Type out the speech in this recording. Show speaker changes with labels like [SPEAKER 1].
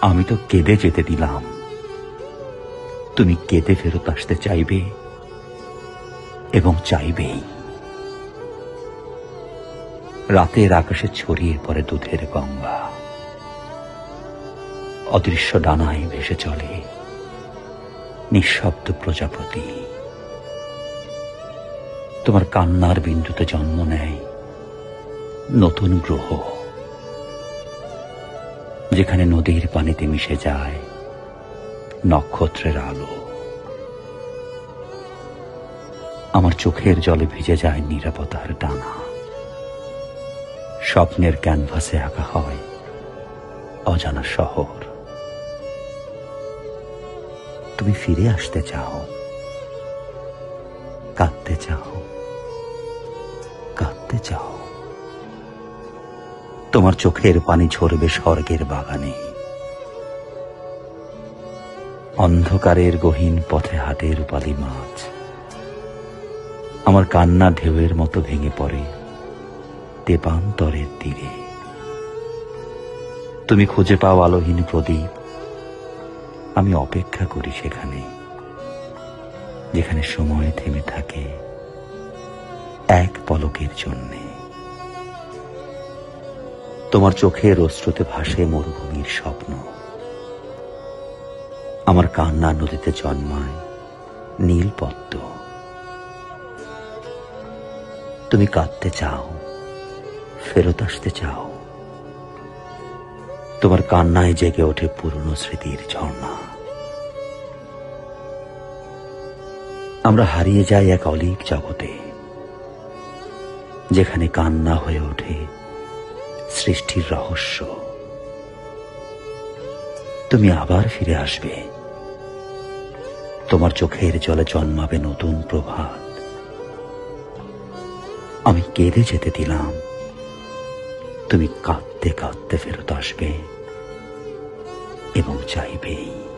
[SPEAKER 1] আমি তো কেঁদে যেতে দিলাম। তুমি কেঁদে ফেরত আসতে চাইবে এবং চাইবেই। রাতের আকাশে ছড়িয়ে পড়ে দুধের গঙ্গা। অদৃশ্য ডানায় ভেসে চলে নিঃশব্দ প্রজাপতি। তোমার কান্নার বিন্দুতে জন্ম নেয় নতুন গ্রহ। যেখানে নদীর পানিতে মিশে যায় নক্ষত্রের আলো। আমার চোখের জলে ভিজে যায় নিরাপত্তার ডানা। স্বপ্নের ক্যানভাসে আঁকা হয় অজানা শহর। তুমি ফিরে আসতে চাও, কাঁদতে চাও কাঁদতে চাও। তোমার চোখের পানি ঝরবে স্বর্গের বাগানে। অন্ধকারের গহীন পথে হাটে রূপালী মাছ। আমার কান্না ঢেউয়ের মতো ভেঙে পড়ে তেপান্তরের তীরে। তুমি খুঁজে পাও আলোহীন প্রদীপ। আমি অপেক্ষা করি সেখানে, যেখানে সময় থেমে থাকে এক পলকের জন্যে। তোমার চোখের অশ্রুতে ভাসে মরুভূমির স্বপ্ন। আমার কান্না নদীতে জন্মায় নীল পদ্ম তুমি কাঁদতে চাও, ফেরত আসতে চাও। তোমার কান্নায় জেগে ওঠে পুরনো স্মৃতির ঝর্ণা। আমরা হারিয়ে যাই এক অলিক জগতে, যেখানে কান্না হয়ে ওঠে সৃষ্টির রহস্য। তুমি আবার ফিরে আসবে। তোমার চোখের জলে জন্মাবে নতুন প্রভাত। আমি কেঁদে যেতে দিলাম। তুমি কাঁদতে কাঁদতে ফেরত আসবে এবং চাইবেই।